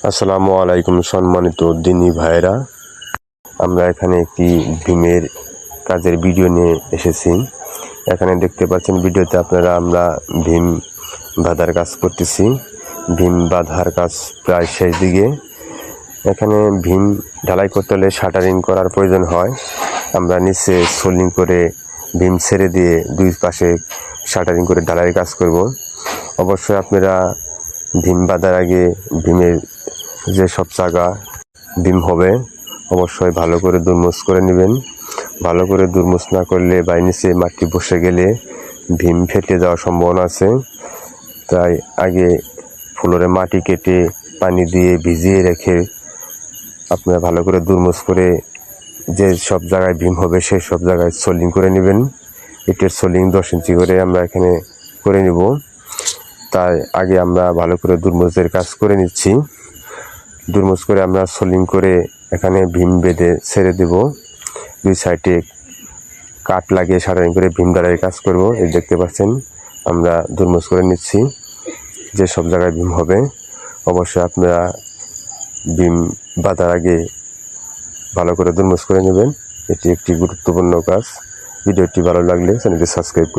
আসসালামু আলাইকুম সম্মানিত দিনী ভাইরা আমরা এখানে একটি ভীমের কাজের ভিডিও নিয়ে এসেছি। এখানে দেখতে পাচ্ছেন ভিডিওতে আপনারা আমরা ভীম বাঁধার কাজ করতেছি। ভীম বাঁধার কাজ প্রায় শেষ দিকে। এখানে ভীম ঢালাই করতে হলে শাটারিং করার প্রয়োজন হয়। আমরা নিচে সোলিং করে ভীম ছেড়ে দিয়ে দুই পাশে শাটারিং করে ঢালাইয়ের কাজ করব। অবশ্যই আপনারা ভীম বাঁধার আগে ভীমের যে সব জায়গা ভীম হবে, অবশ্যই ভালো করে দুর্মুস করে নেবেন। ভালো করে দুর্মুস না করলে বা নিচে মাটি বসে গেলে ভীম ফেটে যাওয়ার সম্ভাবনা আছে। তাই আগে ফ্লোরে মাটি কেটে পানি দিয়ে ভিজিয়ে রেখে আপনারা ভালো করে দুর্মুস করে যে সব জায়গায় ভীম হবে সেই সব জায়গায় সোলিং করে নেবেন। ইটের সোলিং দশ ইঞ্চি করে আমরা এখানে করে নিব। তাই আগে আমরা ভালো করে দুর্মুজের কাজ করে নিচ্ছি। দুর্মুজ করে আমরা সোলিং করে এখানে ভীম বেঁধে ছেড়ে দেব। দুই সাইডে কাঠ লাগিয়ে সারাইন করে ভীম দ্বারাই কাজ করব। এই দেখতে পাচ্ছেন, আমরা দুর্মুজ করে নিচ্ছি। যে সব জায়গায় ভীম হবে, অবশ্যই আপনারা ভীম বাঁধার আগে ভালো করে দুর্মুজ করে নেবেন। এটি একটি গুরুত্বপূর্ণ কাজ। ভিডিওটি ভালো লাগলে চ্যানেলটি সাবস্ক্রাইব করুন